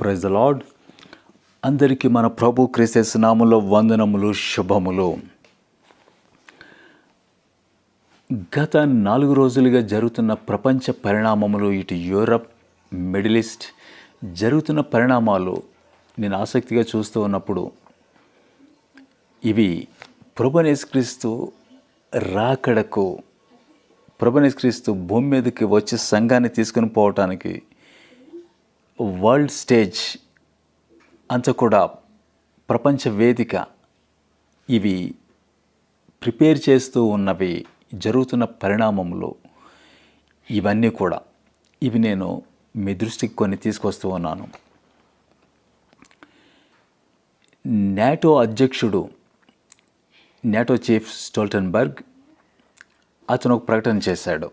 Praise the lord అందరికీ మన ప్రభు క్రీస్తస్ నామంలో వందనములు శుభములు. గత నాలుగు రోజులుగా జరుగుతున్న ప్రపంచ పరిణామములు ఇటు యూరప్ మిడిల్ ఈస్ట్ జరుగుతున్న పరిణామాలు నేను ఆసక్తిగా చూస్తూ ఉన్నప్పుడు ఇవి ప్రభునేసుక్రీస్తు రాకడకు ప్రభునేసుక్రీస్తు భూమి మీదకి వచ్చి సంఘాన్ని తీసుకుని పోవటానికి వరల్డ్ స్టేజ్ అంత కూడా ప్రపంచ వేదిక ఇవి ప్రిపేర్ చేస్తూ ఉన్నవి జరుగుతున్న పరిణామంలో ఇవన్నీ కూడా ఇవి నేను మీ దృష్టికి కొన్ని తీసుకొస్తూ ఉన్నాను. నాటో అధ్యక్షుడు నాటో చీఫ్ స్టోల్టన్బర్గ్ అతను ఒక ప్రకటన చేశాడు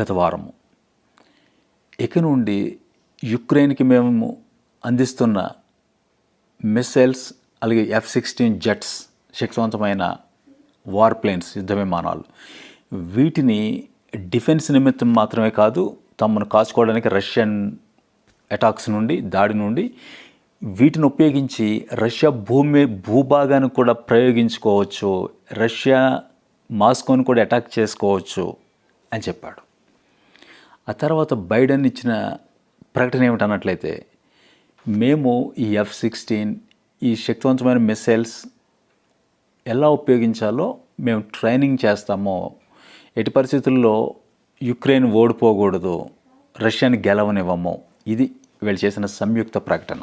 గత వారము. ఇక నుండి యుక్రెయిన్కి మేము అందిస్తున్న మిస్సైల్స్ అలాగే ఎఫ్ సిక్స్టీన్ జెట్స్ శక్తివంతమైన వార్ ప్లేన్స్ యుద్ధ విమానాలు వీటిని డిఫెన్స్ నిమిత్తం మాత్రమే కాదు తమను కాచుకోవడానికి రష్యన్ అటాక్స్ నుండి దాడి నుండి వీటిని ఉపయోగించి రష్యా భూమి భూభాగాన్ని కూడా ప్రయోగించుకోవచ్చు రష్యా మాస్కోని కూడా అటాక్ చేసుకోవచ్చు అని చెప్పాడు. ఆ తర్వాత బైడెన్ ఇచ్చిన ప్రకటన ఏమిటన్నట్లయితే మేము ఈ ఎఫ్ సిక్స్టీన్ ఈ శక్తివంతమైన మిసైల్స్ ఎలా ఉపయోగించాలో మేము ట్రైనింగ్ చేస్తామో ఎట్టి పరిస్థితుల్లో యుక్రెయిన్ ఓడిపోకూడదు రష్యాని గెలవనివ్వము ఇది వీళ్ళు చేసిన సంయుక్త ప్రకటన.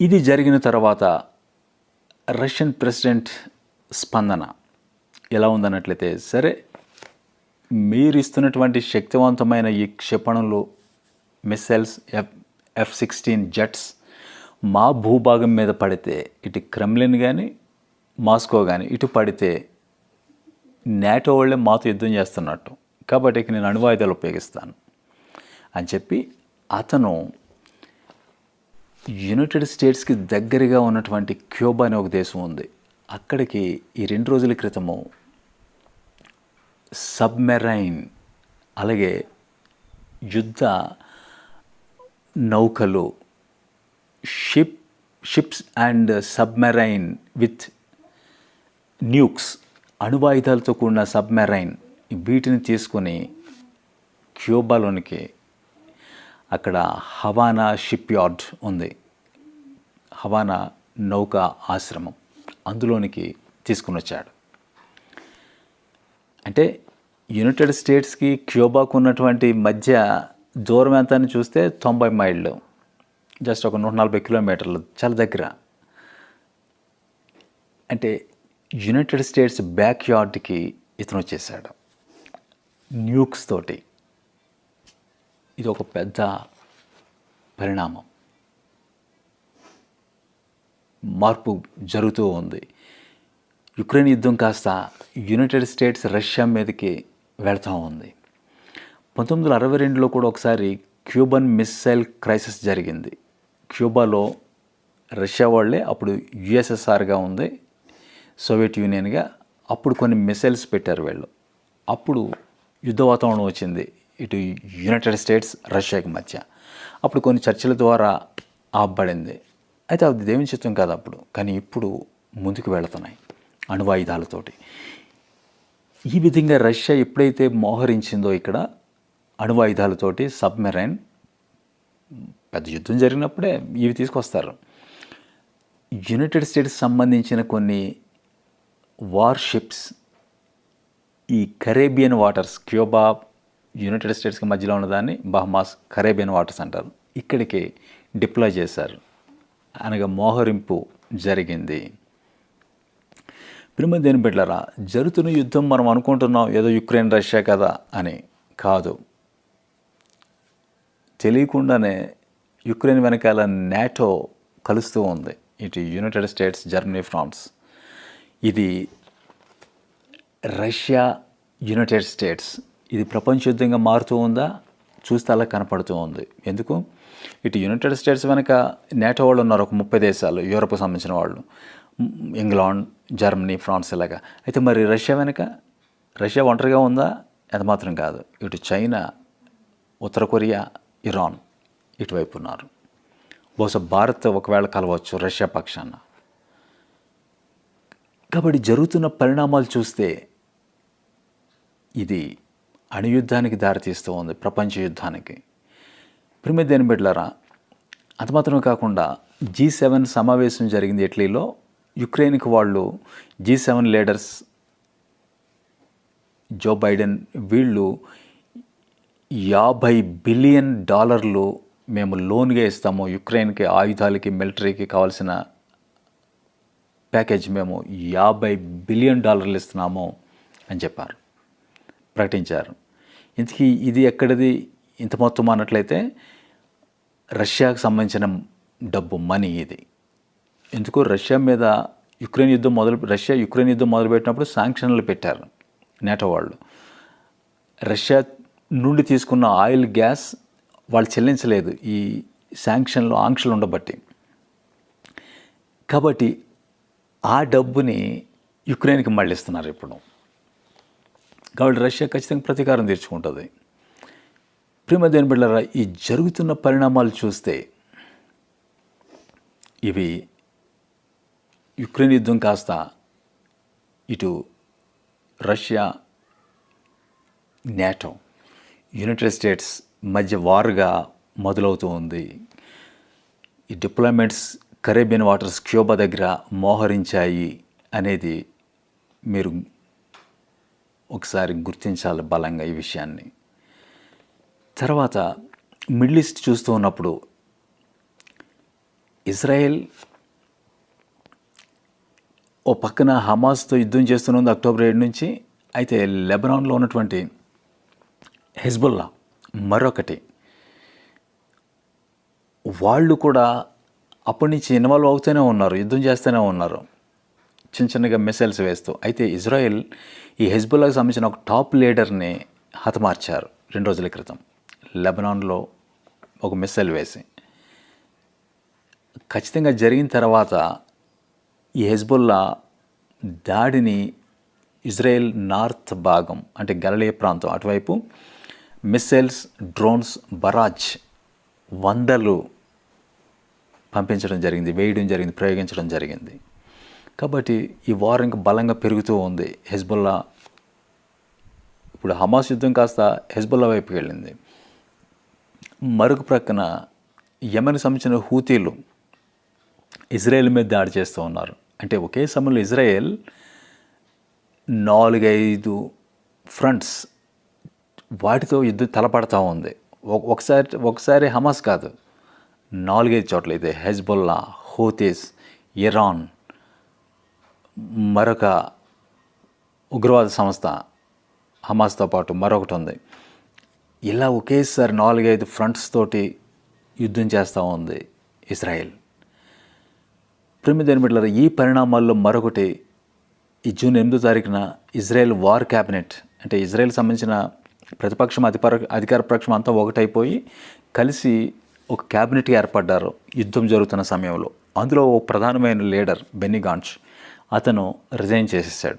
ఇది జరిగిన తర్వాత రష్యన్ ప్రెసిడెంట్ స్పందన ఎలా ఉందన్నట్లయితే సరే మీరు ఇస్తున్నటువంటి శక్తివంతమైన ఈ క్షిపణులు missiles F F sixteen jets మా భూభాగం మీద పడితే ఇటు క్రెమ్లిన్ కానీ మాస్కో కానీ ఇటు పడితే నాటో వాళ్ళే మాతో యుద్ధం చేస్తున్నట్టు. కాబట్టి ఇక నేను అణువాయుధాలు ఉపయోగిస్తాను. అని చెప్పి అతను యునైటెడ్ స్టేట్స్కి దగ్గరగా ఉన్నటువంటి క్యూబా అనే ఒక దేశం ఉంది. అక్కడికి ఈ రెండు రోజుల క్రితము సబ్మెరైన్ అలాగే యుద్ధ నౌకలు ship ships and submarine with nukes అణువాయుధాలతో కూడిన సబ్మెరైన్ వీటిని తీసుకొని క్యూబాలోనికి అక్కడ హవానా షిప్ యార్డ్ ఉంది. హవానా నౌకా ఆశ్రమం అందులోనికి తీసుకుని వచ్చాడు. అంటే యునైటెడ్ స్టేట్స్కి క్యూబాకు ఉన్నటువంటి మధ్య దూరం ఎంత అని చూస్తే తొంభై మైళ్ళు. జస్ట్ ఒక నూట నలభై కిలోమీటర్లు చాలా దగ్గర. అంటే యునైటెడ్ స్టేట్స్ బ్యాక్ యార్డ్కి ఇతను వచ్చేసాడు. న్యూక్స్ తోటి. ఇది ఒక పెద్ద పరిణామం. మార్పు జరుగుతూ ఉంది. యుక్రెయిన్ యుద్ధం కాస్త యునైటెడ్ స్టేట్స్ రష్యా మీదకి వెళ్తూ ఉంది. పంతొమ్మిది వందల అరవై రెండులో కూడా ఒకసారి క్యూబన్ మిస్సైల్ క్రైసిస్ జరిగింది. క్యూబాలో రష్యా వాళ్ళే అప్పుడు యుఎస్ఎస్ఆర్గా ఉంది సోవియట్ యూనియన్గా. అప్పుడు కొన్ని మిసైల్స్ పెట్టారు వీళ్ళు. అప్పుడు యుద్ధ వాతావరణం వచ్చింది ఇటు యునైటెడ్ స్టేట్స్ రష్యాకి మధ్య. అప్పుడు కొన్ని చర్చల ద్వారా ఆపబడింది. అయితే అది దేవుని చిత్తం కాదు అప్పుడు కానీ ఇప్పుడు ముందుకు వెళుతున్నాయి. అణువాయుధాలతోటి. ఈ విధంగా రష్యా ఎప్పుడైతే మోహరించిందో ఇక్కడ అణువాయుధాలతోటి సబ్మెరైన్ పెద్ద యుద్ధం జరిగినప్పుడే ఇవి తీసుకొస్తారు. యునైటెడ్ స్టేట్స్ సంబంధించిన కొన్ని వార్షిప్స్ ఈ కరేబియన్ వాటర్స్ క్యూబా యునైటెడ్ స్టేట్స్కి మధ్యలో ఉన్నదాన్ని బహమాస్ కరేబియన్ వాటర్స్ అంటారు. ఇక్కడికి డిప్లాయ్ చేశారు. అనగా మోహరింపు జరిగింది. ప్రిమ దేని బిడ్డలరా జరుగుతున్న యుద్ధం మనం అనుకుంటున్నాం ఏదో యుక్రెయిన్ రష్యా కదా అని. కాదు. తెలియకుండానే యుక్రెయిన్ వెనకాల నాటో కలుస్తూ ఉంది. ఇటు యునైటెడ్ స్టేట్స్ జర్మనీ ఫ్రాన్స్. ఇది రష్యా యునైటెడ్ స్టేట్స్. ఇది ప్రపంచ యుద్ధంగా మారుతూ ఉందా? చూస్తే అలా కనపడుతూ ఉంది. ఎందుకు? ఇటు యునైటెడ్ స్టేట్స్ వెనక నేటో వాళ్ళు ఉన్నారు ఒక ముప్పై దేశాలు యూరోప్కి సంబంధించిన వాళ్ళు. ఇంగ్లాండ్ జర్మనీ ఫ్రాన్స్ ఇలాగా. అయితే మరి రష్యా వెనుక? రష్యా ఒంటరిగా ఉందా? అది మాత్రం కాదు. ఇటు చైనా ఉత్తర కొరియా ఇరాన్ ఇటువైపు ఉన్నారు బహుశా భారత్ ఒకవేళ కలవచ్చు రష్యా పక్షాన. కాబట్టి జరుగుతున్న పరిణామాలు చూస్తే ఇది అణుయుద్ధానికి దారితీస్తూ ఉంది ప్రపంచ యుద్ధానికి. ప్రిమిదేని బిడ్లరా అంతమాత్రమే కాకుండా జీ సెవెన్ సమావేశం జరిగింది ఇటలీలో. యుక్రెయిన్కి వాళ్ళు G seven leaders Joe Biden వీళ్ళు యాభై బిలియన్ డాలర్లు మేము లోన్గా ఇస్తాము. యుక్రెయిన్కి ఆయుధాలకి మిలిటరీకి కావాల్సిన ప్యాకేజ్ మేము యాభై బిలియన్ డాలర్లు ఇస్తున్నాము అని చెప్పారు. ప్రకటించారు. ఇంతకీ ఇది ఎక్కడిది? ఇంత మొత్తం అన్నట్లయితే రష్యాకు సంబంధించిన డబ్బు మనీ ఇది. ఎందుకు రష్యా మీద యుక్రెయిన్ యుద్ధం మొదలు రష్యా యుక్రెయిన్ యుద్ధం మొదలుపెట్టినప్పుడు శాంక్షన్లు పెట్టారు నేటో వాళ్ళు. రష్యా నుండి తీసుకున్న ఆయిల్ గ్యాస్ వాళ్ళు చెల్లించలేదు. ఈ శాంక్షన్లు ఆంక్షలు ఉండబట్టి. కాబట్టి ఆ డబ్బుని యుక్రెయిన్కి మళ్ళిస్తున్నారు ఇప్పుడు. కాబట్టి రష్యా ఖచ్చితంగా ప్రతీకారం తీర్చుకుంటుంది. ప్రేమ దేని బిళ్ళరా ఈ జరుగుతున్న పరిణామాలు చూస్తే ఇవి యుక్రెయిన్ యుద్ధం కాస్త ఇటు రష్యా నేటో యునైటెడ్ స్టేట్స్ మధ్య వారుగా మొదలవుతూ ఉంది. ఈ డిప్లాయ్మెంట్స్ కరేబియన్ వాటర్స్ క్యూబా దగ్గర మోహరించాయి అనేది మీరు ఒకసారి గుర్తించాలి బలంగా ఈ విషయాన్ని. తర్వాత మిడిల్ ఈస్ట్ చూస్తూ ఉన్నప్పుడు ఇజ్రాయెల్ ఓ పక్కన హమాస్తో యుద్ధం చేస్తున్నది అక్టోబర్ ఏడు నుంచి. అయితే లెబనాన్లో ఉన్నటువంటి హెజ్బుల్లా మరొకటి. వాళ్ళు కూడా అప్పటి నుంచి ఇన్వాల్వ్ అవుతూనే ఉన్నారు యుద్ధం చేస్తూనే ఉన్నారు. చిన్న చిన్నగా మిసైల్స్ వేస్తూ. అయితే ఇజ్రాయెల్ ఈ హెజ్బుల్లాకి సంబంధించిన ఒక టాప్ లీడర్ని హతమార్చారు రెండు రోజుల క్రితం. లెబనాన్లో ఒక మిసైల్ వేసి. ఖచ్చితంగా జరిగిన తర్వాత ఈ హెజ్బుల్లా దాడిని ఇజ్రాయెల్ నార్త్ భాగం అంటే గలలే ప్రాంతం అటువైపు మిస్సైల్స్ డ్రోన్స్ బరాజ్ వందలు పంపించడం జరిగింది వేయడం జరిగింది ప్రయోగించడం జరిగింది. కాబట్టి ఈ వార్ ఇంకా బలంగా పెరుగుతూ ఉంది. హెజ్బుల్లా ఇప్పుడు హమాస్ యుద్ధం కాస్త హెజ్బుల్లా వైపుకి వెళ్ళింది. మరొక ప్రక్కన యమన్ సంబంధించిన హూతీలు ఇజ్రాయెల్ మీద దాడి చేస్తూ ఉన్నారు. అంటే ఒకే సమయంలో ఇజ్రాయెల్ నాలుగైదు ఫ్రంట్స్ వాటితో యుద్ధం తలపడతా ఉంది. ఒకసారి ఒకసారి హమాస్ కాదు నాలుగైదు చోట్ల ఇది హెజ్బుల్లా హోతేస్ ఇరాన్ మరొక ఉగ్రవాద సంస్థ హమాస్తో పాటు మరొకటి ఉంది. ఇలా ఒకేసారి నాలుగైదు ఫ్రంట్స్ తోటి యుద్ధం చేస్తూ ఉంది ఇజ్రాయెల్. తొమ్మిది ఎనిమిదిలో ఈ పరిణామాల్లో మరొకటి ఈ జూన్ ఎనిమిదో తారీఖున ఇజ్రాయెల్ వార్ క్యాబినెట్ అంటే ఇజ్రాయెల్ సంబంధించిన ప్రతిపక్షం అధిపర అధికార పక్షం అంతా ఒకటైపోయి కలిసి ఒక క్యాబినెట్ ఏర్పడ్డారు యుద్ధం జరుగుతున్న సమయంలో. అందులో ఓ ప్రధానమైన లీడర్ బెన్నీ గాంచ్ అతను రిజైన్ చేసేసాడు.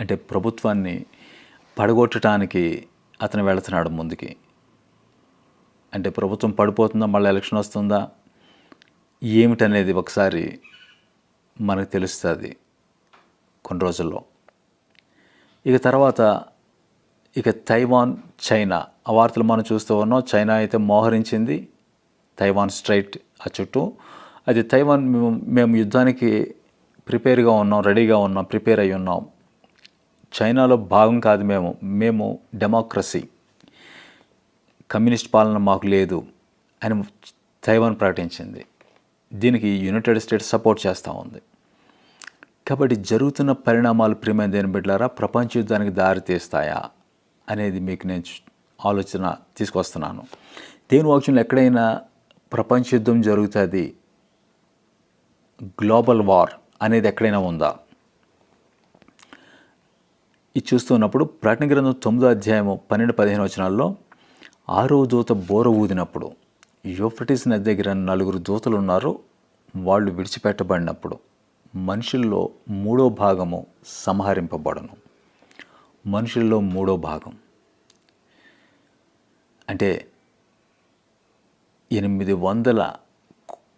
అంటే ప్రభుత్వాన్ని పడగొట్టడానికి అతను వెళుతున్నాడు ముందుకి. అంటే ప్రభుత్వం పడిపోతుందా మళ్ళీ ఎలక్షన్ వస్తుందా? ఏమిటనేది ఒకసారి మనకు తెలుస్తుంది కొన్ని రోజుల్లో. ఇక తర్వాత ఇక తైవాన్ చైనా. ఆ వార్తలు మనం చూస్తూ ఉన్నాం. చైనా అయితే మోహరించింది. తైవాన్ స్ట్రైట్ ఆ చుట్టూ. అది తైవాన్ మేము మేము యుద్ధానికి ప్రిపేర్గా ఉన్నాం రెడీగా ఉన్నాం ప్రిపేర్ అయి ఉన్నాం. చైనాలో భాగం కాదు మేము. మేము డెమోక్రసీ. కమ్యూనిస్ట్ పాలన మాకు లేదు అని తైవాన్ ప్రకటించింది. దీనికి యునైటెడ్ స్టేట్స్ సపోర్ట్ చేస్తూ ఉంది. కాబట్టి జరుగుతున్న పరిణామాలు ప్రియమైన దేని బిడ్డారా ప్రపంచ యుద్ధానికి దారి తీస్తాయా అనేది మీకు నేను ఆలోచన తీసుకొస్తున్నాను. దేని వాక్యంలో ఎక్కడైనా ప్రపంచ యుద్ధం జరుగుతుంది? గ్లోబల్ వార్ అనేది ఎక్కడైనా ఉందా? ఇది చూస్తున్నప్పుడు ప్రకటన గ్రంథం తొమ్మిదో అధ్యాయము పన్నెండు పదిహేను వచనాల్లో ఆరో దూత బోర ఊదినప్పుడు యూఫ్రటిస్ నది దగ్గర నలుగురు దూతలు ఉన్నారు వాళ్ళు విడిచిపెట్టబడినప్పుడు మనుషుల్లో మూడో భాగము సంహరింపబడను. మనుషుల్లో మూడో భాగం. అంటే ఎనిమిది వందల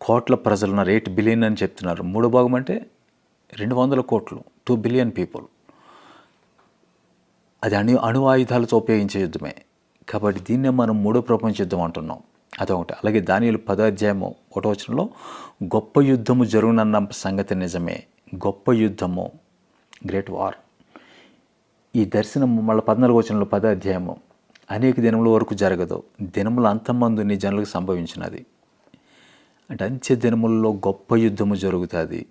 కోట్ల ప్రజలు ఉన్నారు ఎయిట్ బిలియన్ అని చెప్తున్నారు. మూడో భాగం అంటే రెండు వందల కోట్లు టూ బిలియన్ పీపుల్ అది అణు అణు ఆయుధాలతో ఉపయోగించే యుద్ధమే. కాబట్టి దీన్నే మనం మూడో ప్రపంచ యుద్ధం అంటున్నాం. అదొకటి. అలాగే దానిలు పదో అధ్యాయము ఒకటో వచనంలో గొప్ప యుద్ధము జరుగునన్న సంగతి నిజమే. గొప్ప యుద్ధము గ్రేట్ వార్. ఈ దర్శనం మళ్ళీ పద్నాలుగు వచనంలో పదో అధ్యాయము. అనేక దినముల వరకు జరగదు. దినముల అంతమందు నీ జనులకు సంభవించినది. అంటే అంత్య దినములలో గొప్ప యుద్ధము జరుగుతుంది.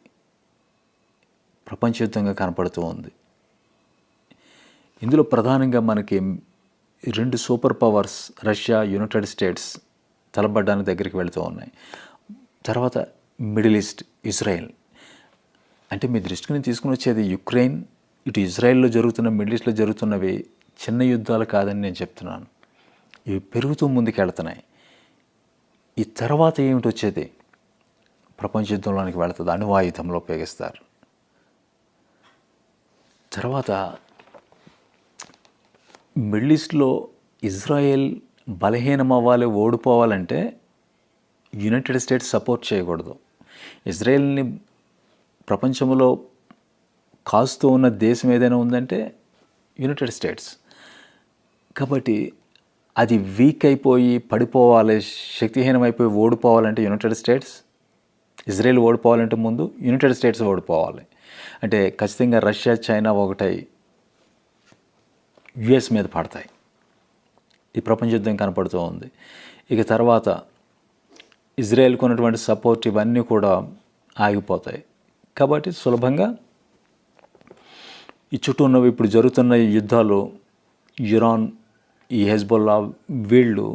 ప్రపంచ యుద్ధంగా కనపడుతూ ఉంది. ఇందులో ప్రధానంగా మనకి రెండు super powers Russia United States తలబడ్డానికి దగ్గరికి వెళుతూ ఉన్నాయి. తర్వాత మిడిల్ ఈస్ట్ ఇజ్రాయెల్. అంటే మీ దృష్టికి నేను తీసుకుని వచ్చేది యుక్రెయిన్. ఇటు ఇజ్రాయెల్లో జరుగుతున్న మిడిల్ ఈస్ట్లో జరుగుతున్నవి చిన్న యుద్ధాలు కాదని నేను చెప్తున్నాను. ఇవి పెరుగుతూ ముందుకెళ్తున్నాయి. ఈ తర్వాత ఏమిటి వచ్చేది? ప్రపంచ యుద్ధంలోనికి వెళుతుంది. అణువాయుధంలో ఉపయోగిస్తారు. తర్వాత మిడిల్ ఈస్ట్లో ఇజ్రాయెల్ బలహీనం అవ్వాలి ఓడిపోవాలంటే యునైటెడ్ స్టేట్స్ సపోర్ట్ చేయకూడదు. ఇజ్రాయెల్ని ప్రపంచంలో కాస్తూ ఉన్న దేశం ఏదైనా ఉందంటే యునైటెడ్ స్టేట్స్. కాబట్టి అది వీక్ అయిపోయి పడిపోవాలి శక్తిహీనమైపోయి ఓడిపోవాలంటే యునైటెడ్ స్టేట్స్ ఇజ్రాయెల్ ఓడిపోవాలంటే ముందు యునైటెడ్ స్టేట్స్ ఓడిపోవాలి. అంటే ఖచ్చితంగా రష్యా చైనా ఒకటై యుఎస్ మీద పడతాయి. ఈ ప్రపంచ యుద్ధం కనపడుతూ ఉంది. ఇక తర్వాత ఇజ్రాయెల్కు ఉన్నటువంటి సపోర్ట్ ఇవన్నీ కూడా ఆగిపోతాయి. కాబట్టి సులభంగా ఈ చుట్టూ ఉన్నవి ఇప్పుడు జరుగుతున్న ఈ యుద్ధాలు ఇరాన్ ఈ హెజ్బొల్లా వీళ్ళు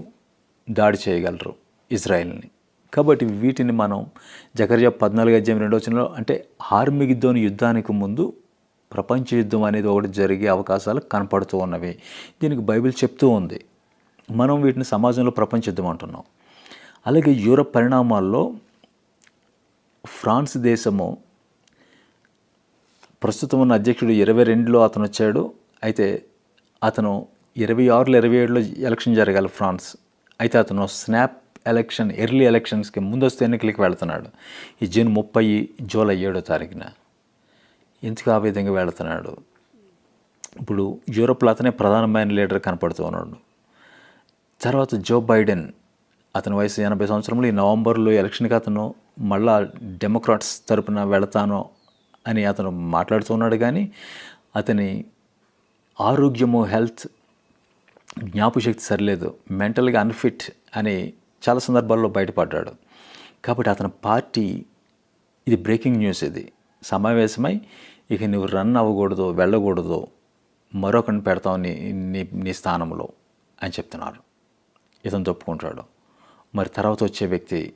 దాడి చేయగలరు ఇజ్రాయెల్ని. కాబట్టి వీటిని మనం జకర్యా పద్నాలుగు అధ్యాయం రెండో వచనంలో అంటే ఆర్మిగిద్దోని యుద్ధానికి ముందు ప్రపంచ యుద్ధం అనేది ఒకటి జరిగే అవకాశాలు కనపడుతూ ఉన్నవి. దీనికి బైబిల్ చెప్తూ ఉంది. మనం వీటిని సమాజంలో ప్రపంచ యుద్ధం అంటున్నాం అలాగే యూరప్ పరిణామాల్లో ఫ్రాన్స్ దేశము ప్రస్తుతం ఉన్న అధ్యక్షుడు ఇరవై రెండులో అతను వచ్చాడు. అయితే అతను ఇరవై ఆరులో ఇరవై ఏడులో ఎలక్షన్ జరగాలి ఫ్రాన్స్. అయితే అతను స్నాప్ ఎలక్షన్ ఎర్లీ ఎలక్షన్స్కి ముందస్తు ఎన్నికలకి వెళ్తున్నాడు. ఈ జూన్ ముప్పై జూలై ఏడో తారీఖున ఎందుకు ఆ విధంగా వెళుతున్నాడు? ఇప్పుడు యూరోప్లో అతనే ప్రధానమైన లీడర్ కనపడుతూ ఉన్నాడు. తర్వాత జో బైడెన్ అతని వయసు ఎనభై సంవత్సరంలో ఈ నవంబర్లో ఎలక్షన్కి అతను మళ్ళా డెమోక్రాట్స్ తరపున వెళతాను అని అతను మాట్లాడుతున్నాడు కానీ అతని ఆరోగ్యము హెల్త్ జ్ఞాపశక్తి సరిలేదు. మెంటల్గా అన్ఫిట్ అని చాలా సందర్భాల్లో బయటపడ్డాడు. కాబట్టి అతని పార్టీ ఇది బ్రేకింగ్ న్యూస్ ఇది. సమావేశమై ఇక నువ్వు రన్ అవ్వకూడదు వెళ్ళకూడదు మరొకరిని పెడతావు నీ నీ నీ స్థానంలో అని చెప్తున్నారు. ఇతను తప్పుకుంటాడు. మరి తర్వాత వచ్చే వ్యక్తి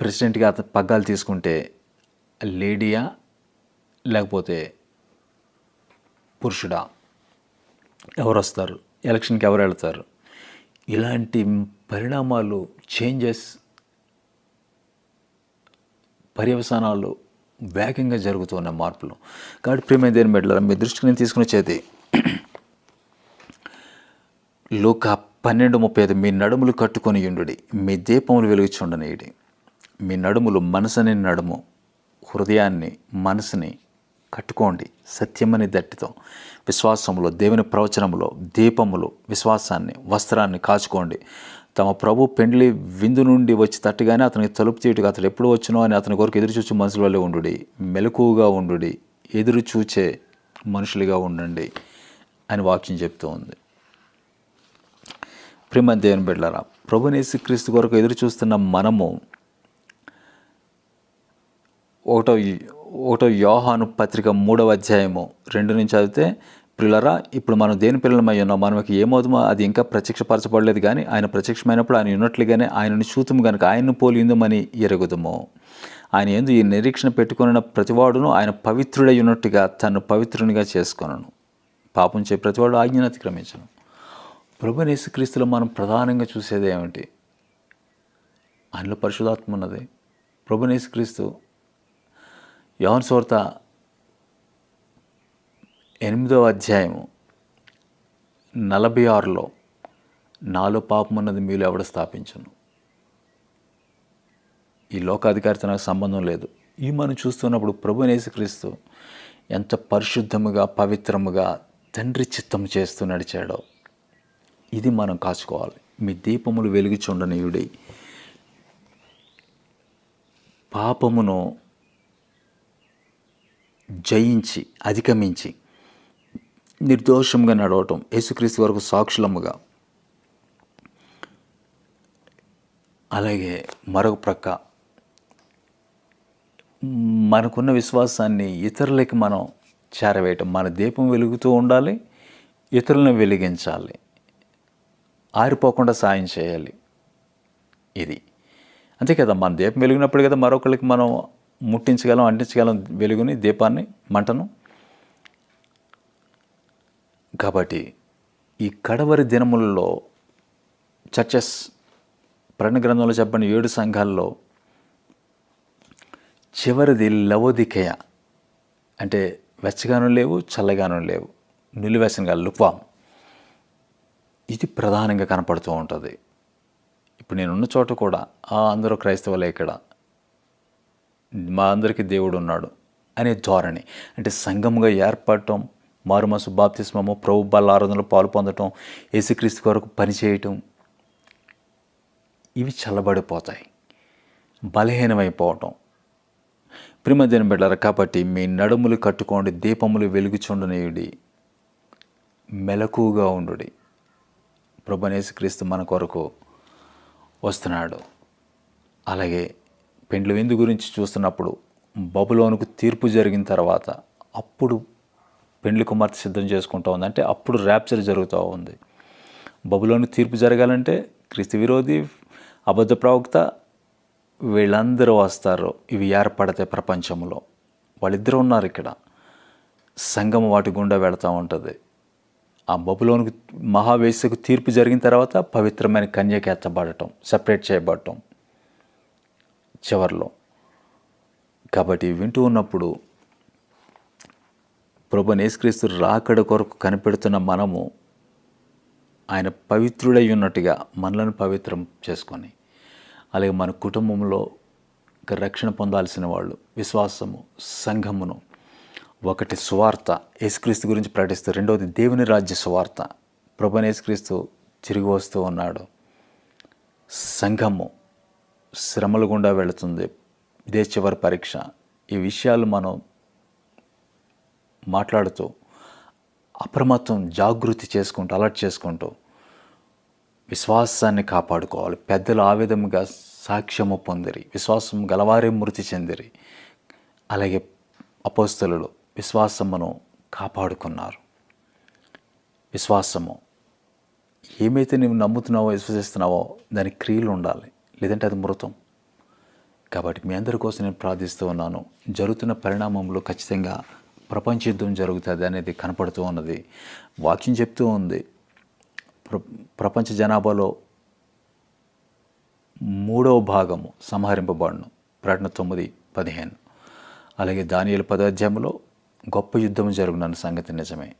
ప్రెసిడెంట్గా అతను పగ్గాలు తీసుకుంటే లేడీయా లేకపోతే పురుషుడా? ఎవరు వస్తారు? ఎలక్షన్కి ఎవరు వెళ్తారు? ఇలాంటి పరిణామాలు చేంజెస్ పర్యవసానాలు వేగంగా జరుగుతున్న మార్పులు. కాబట్టి ప్రేమ దేని బిడ్డల మీ దృష్టికి నేను తీసుకుని చేతి లోక పన్నెండు ముప్పై ఐదు మీ నడుములు కట్టుకొని ఉండుడి. మీ దీపములు వెలుగుచుండనీయుడి మీ నడుములు మనసుని నడుము. హృదయాన్ని మనసుని కట్టుకోండి. సత్యమని దట్టితో. విశ్వాసములో దేవుని ప్రవచనములో దీపములు విశ్వాసాన్ని వస్త్రాన్ని కాచుకోండి. తమ ప్రభు పెండ్లి విందు నుండి వచ్చి తట్టుగానే అతనికి తలుపు తీయటగా అతడు ఎప్పుడు వచ్చినో అని అతని కొరకు ఎదురు చూచే మనుషుల వల్లే ఉండుడి. మెలకువగా ఉండుడి. ఎదురు చూచే మనుషులుగా ఉండండి అని వాక్యం చెప్తూ ఉంది ప్రేమ దేవుని బిడ్డలారా ప్రభునేసి క్రీస్తు కొరకు ఎదురు చూస్తున్న మనము ఒకటో ఒకటో యోహాను పత్రిక మూడవ అధ్యాయము రెండు నుంచి చదివితే పిల్లరా ఇప్పుడు మనం దేని పిల్లలమై ఉన్నాం మనకి ఏమవుతుందో అది ఇంకా ప్రత్యక్షపరచబడలేదు కానీ ఆయన ప్రత్యక్షమైనప్పుడు ఆయన ఉన్నట్లుగానే ఆయనను చూతుము కనుక ఆయన్ను పోలిందుమని ఎరుగుదము. ఆయన ఎందు ఈ నిరీక్షణ పెట్టుకున్న ప్రతివాడును ఆయన పవిత్రుడై ఉన్నట్టుగా తను పవిత్రునిగా చేసుకొనను. పాపం చే ప్రతివాడు ఆజ్ఞను అతిక్రమించను. ప్రభు యేసుక్రీస్తులో మనం ప్రధానంగా చూసేది ఏమిటి? ఆయనలో పరిశుధాత్మ ఉన్నది. ప్రభు యేసుక్రీస్తు యోన్ సోర్త ఎనిమిదవ అధ్యాయము నలభై ఆరులో నాలో పాపం ఉన్నది మీలో ఎవడ స్థాపించను? ఈ లోకాధికారితో నాకు సంబంధం లేదు. ఈ మనం చూస్తున్నప్పుడు ప్రభు యేసుక్రీస్తు ఎంత పరిశుద్ధముగా పవిత్రముగా తండ్రి చిత్తం చేస్తూ నడిచాడో ఇది మనం కాచుకోవాలి. మీ దీపములు వెలుగుచుండనీయుడి పాపమును జయించి అధిగమించి నిర్దోషంగా నడవటం యేసుక్రీస్తు వరకు సాక్షులముగా. అలాగే మరొక ప్రక్క మనకున్న విశ్వాసాన్ని ఇతరులకి మనం చేరవేయటం మన దీపం వెలుగుతూ ఉండాలి ఇతరులను వెలిగించాలి. ఆరిపోకుండా సాయం చేయాలి. ఇది. అంతే కదా మన దీపం వెలిగినప్పుడు కదా మరొకరికి మనం ముట్టించగలం అంటించగలం వెలుగుని దీపాన్ని మంటను. కాబట్టి ఈ కడవరి దినములలో చర్చెస్ ప్రణ్ గ్రంథంలో చెప్పని ఏడు సంఘాల్లో చివరిది లవోదికయ. అంటే వెచ్చగాను లేవు చల్లగాను లేవు. నిలువేసనగా లుక్వామ్. ఇది ప్రధానంగా కనపడుతూ ఉంటుంది. ఇప్పుడు నేనున్న చోట కూడా ఆ అందరూ క్రైస్తవులే ఇక్కడ. మా అందరికీ దేవుడు ఉన్నాడు అనే ధోరణి. అంటే సంఘముగా ఏర్పడటం మారుమసు బాప్తిస్మము ప్రభు బల్ల ఆరాధనలో పాలు పొందటం యేసుక్రీస్తు కొరకు పనిచేయటం ఇవి చల్లబడిపోతాయి. బలహీనమైపోవటం. ప్రిమదిన బిడ్డారు కాబట్టి మీ నడుములు కట్టుకోండి దీపములు వెలుగుచుండనేయుడి. మెలకుగా ఉండుడి. ప్రభనేసుక్రీస్తు మన కొరకు వస్తున్నాడు. అలాగే పెండ్లు విందు గురించి చూస్తున్నప్పుడు బబులోనుకు తీర్పు జరిగిన తర్వాత అప్పుడు పెండ్లి కుమార్తె సిద్ధం చేసుకుంటూ ఉంది. అంటే అప్పుడు ర్యాప్చర్ జరుగుతూ ఉంది. బబులోను తీర్పు జరగాలంటే క్రీస్తు విరోధి అబద్ధ ప్రవక్త వీళ్ళందరూ వస్తారు. ఇవి ఏర్పడతాయి ప్రపంచంలో. వాళ్ళిద్దరూ ఉన్నారు ఇక్కడ. సంఘం వాటి గుండా వెళుతూ ఉంటుంది. ఆ బబులోనికి మహావేశకు తీర్పు జరిగిన తర్వాత పవిత్రమైన కన్యకి ఎత్తబడటం సపరేట్ చేయబడటం చివరిలో. కాబట్టి వింటూ ఉన్నప్పుడు ప్రభు నేస్క్రీస్తు రాకడ కొరకు కనిపెడుతున్న మనము ఆయన పవిత్రుడై ఉన్నట్టుగా మనలను పవిత్రం చేసుకొని అలాగే మన కుటుంబంలో రక్షణ పొందాల్సిన వాళ్ళు విశ్వాసము సంఘమును ఒకటి సువార్త యేసుక్రీస్తు గురించి ప్రకటిస్తూ రెండవది దేవుని రాజ్య సువార్త. ప్రభుని యేసుక్రీస్తు తిరిగి వస్తూ ఉన్నాడు. సంఘము శ్రమల గుండా వెళుతుంది. ఇదే చివరి పరీక్ష. ఈ విషయాలు మనం మాట్లాడుతూ అప్రమత్తం జాగృతి చేసుకుంటూ అలర్ట్ చేసుకుంటూ విశ్వాసాన్ని కాపాడుకోవాలి. పెద్దలు ఆ విధముగా సాక్ష్యము పొందిరి. విశ్వాసం గలవారే మృతి చెందిరి. అలాగే అపోస్తలు విశ్వాసమును కాపాడుకున్నారు. విశ్వాసము. ఏమైతే నువ్వు నమ్ముతున్నావో విశ్వసిస్తున్నావో దాని క్రియలు ఉండాలి. లేదంటే అది మృతం. కాబట్టి మీ అందరి కోసం నేను ప్రార్థిస్తూ ఉన్నాను. జరుగుతున్న పరిణామంలో ఖచ్చితంగా ప్రపంచ యుద్ధం జరుగుతుంది అనేది కనపడుతూ ఉన్నది. వాక్యం చెప్తూ ఉంది. ప్ర ప్రపంచ జనాభాలో మూడవ భాగము సంహరింపబడును. ప్రకటన తొమ్మిది పదిహేను. అలాగే దానియలు పదాధ్యాయంలో గొప్ప యుద్ధం జరుగునన్న సంగతి నిజమే.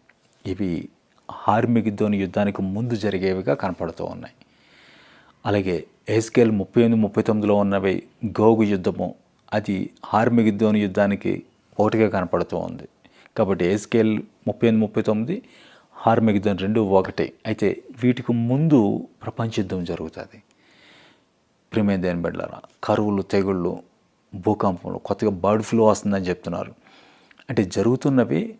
ఇవి హార్మిగిద్దోని యుద్ధానికి ముందు జరిగేవిగా కనపడుతూ ఉన్నాయి. అలాగే ఎస్కేల్ ముప్పై ఎనిమిది ముప్పై తొమ్మిదిలో ఉన్నవి గోగు యుద్ధము అది హార్మిగిద్దోని యుద్ధానికి ఒకటిగా కనపడుతూ ఉంది. కాబట్టి ఎస్కేల్ ముప్పై ఎనిమిది ముప్పై తొమ్మిది హార్మిగిద్దోని రెండు ఒకటి. అయితే వీటికి ముందు ప్రపంచ యుద్ధం జరుగుతుంది. ప్రేమే దేని కరువులు తెగుళ్ళు భూకంపములు కొత్తగా బర్డ్ ఫ్లూ వస్తుందని చెప్తున్నారు. అంటే జరుగుతున్నవి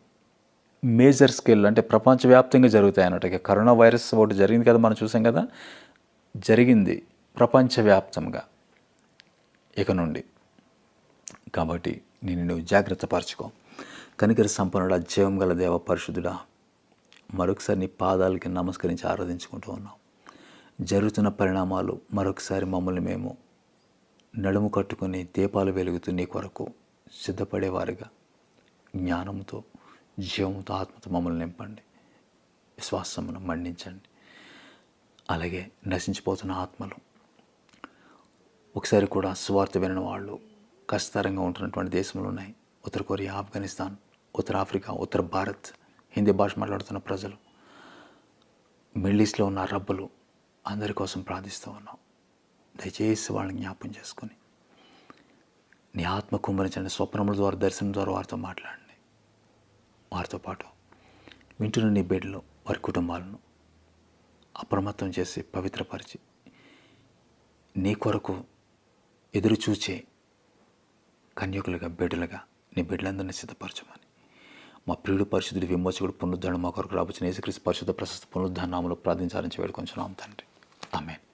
మేజర్ స్కేల్ అంటే ప్రపంచవ్యాప్తంగా జరుగుతాయి అన్నట్టు ఇక కరోనా వైరస్ ఒకటి జరిగింది కదా మనం చూసాం కదా జరిగింది ప్రపంచవ్యాప్తంగా ఇక నుండి. కాబట్టి నేను నువ్వు జాగ్రత్త పరచుకో. కనికర సంపన్నుడు జీవం గల దేవ పరిశుద్ధుడా మరొకసారి నీ పాదాలకి నమస్కరించి ఆరాధించుకుంటూ ఉన్నాం. జరుగుతున్న పరిణామాలు మరొకసారి మమ్మల్ని మేము నడుము కట్టుకొని దీపాలు వెలుగుతూ నీ కొరకు సిద్ధపడేవారుగా. జ్ఞానంతో జీవంతో ఆత్మతో మమ్మల్ని నింపండి. విశ్వాసమును మండించండి అలాగే నశించిపోతున్న ఆత్మలు ఒకసారి కూడా సువార్త వినని వాళ్ళు కష్టతరంగా ఉంటున్నటువంటి దేశములు ఉన్నాయి. ఉత్తర కొరియా ఆఫ్ఘనిస్తాన్ ఉత్తర ఆఫ్రికా ఉత్తర భారత్ హిందీ భాష మాట్లాడుతున్న ప్రజలు మిడిల్ ఈస్ట్లో ఉన్న రబ్బులు అందరి కోసం ప్రార్థిస్తూ ఉన్నాం. దయచేసి వాళ్ళని జ్ఞాపం చేసుకొని నీ ఆత్మ కుమ్మరించండి. స్వప్నముల ద్వారా దర్శనం ద్వారా వారితో మాట్లాడండి. వారితో పాటు వింటున్న నీ బిడ్డలు వారి కుటుంబాలను అప్రమత్తం చేసి పవిత్రపరిచి నీ కొరకు ఎదురు చూచే కన్యకులుగా బిడ్డలుగా నీ బిడ్డలందరినీ సిద్ధపరచమని. మా ప్రియుడు పరిశుద్ధుడు విమోచకుడు పునరుద్ధరణ మా కొరకు రాబోచిన యేసుక్రీస్తు పరిశుద్ధ ప్రశస్త పునరుద్ధరణాములు ప్రార్థించాలని వేడుకొంచున్నాం తండ్రి. ఆమెన్.